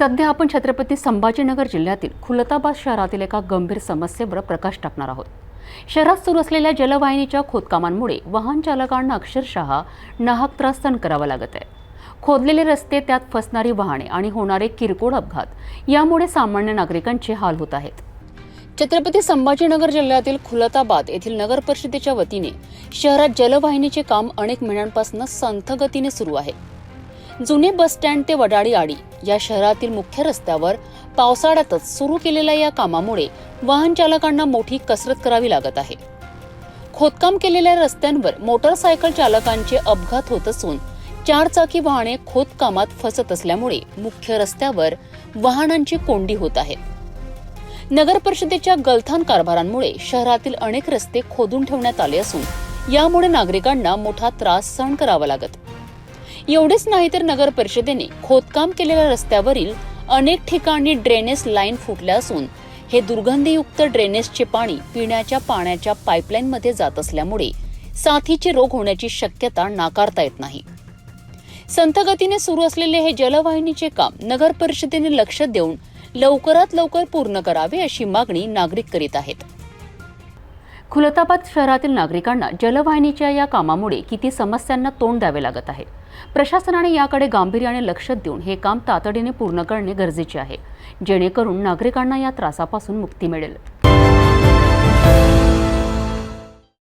सध्या आपण छत्रपती संभाजीनगर जिल्ह्यातील खुलताबाद शहरातील एका गंभीर समस्येवर प्रकाश टाकणार आहोत. शहरात सुरू असलेल्या जलवाहिनीच्या खोदकामांमुळे वाहन चालकांना अक्षरशः नाहक त्रास सहन करावा लागत आहे. खोदलेले रस्ते त्यात फसणारी वाहने आणि होणारे किरकोळ अपघात यामुळे सामान्य नागरिकांचे हाल होत आहेत. छत्रपती संभाजीनगर जिल्ह्यातील खुलताबाद येथील नगर परिषदेच्या वतीने शहरात जलवाहिनीचे काम अनेक महिन्यांपासून संथगतीने सुरू आहे. जुने बस स्टँड ते वडाळी आडी या शहरातील मुख्य रस्त्यावर पावसाळ्यातच सुरू केलेल्या या कामामुळे वाहन चालकांना मोठी कसरत करावी लागत आहे. खोदकाम केलेल्या रस्त्यांवर मोटरसायकल चालकांचे अपघात होत असून चारचाकी वाहने खोदकामात फसत असल्यामुळे मुख्य रस्त्यावर वाहनांची कोंडी होत आहे. नगर परिषदेच्या गलथान कारभारांमुळे शहरातील अनेक रस्ते खोदून ठेवण्यात आले असून यामुळे नागरिकांना मोठा त्रास सहन करावा लागत. एवढेच नाही तर नगर परिषदेने खोदकाम केलेल्या रस्त्यावरील अनेक ठिकाणी ड्रेनेज लाईन फुटल्या असून हे दुर्गंधीयुक्त ड्रेनेजचे पाणी पिण्याच्या पाण्याच्या पाईपलाईनमध्ये जात असल्यामुळे साथीचे रोग होण्याची शक्यता नाकारता येत नाही. संथगतीने सुरू असलेले हे जलवाहिनीचे काम नगर परिषदेने लक्ष देऊन लवकरात लवकर पूर्ण करावे अशी मागणी नागरिक करीत आहेत. खुलताबाद शहरातील नागरिकांना जलवाहिनीच्या या कामामुळे किती समस्यांना तोंड द्यावे लागत आहे? प्रशासनाने याकडे गांभीर्याने लक्ष देऊन हे काम तातडीने पूर्ण करणे गरजेचे आहे. जेणेकरून नागरिकांना या त्रासापासून मुक्ती मिळेल.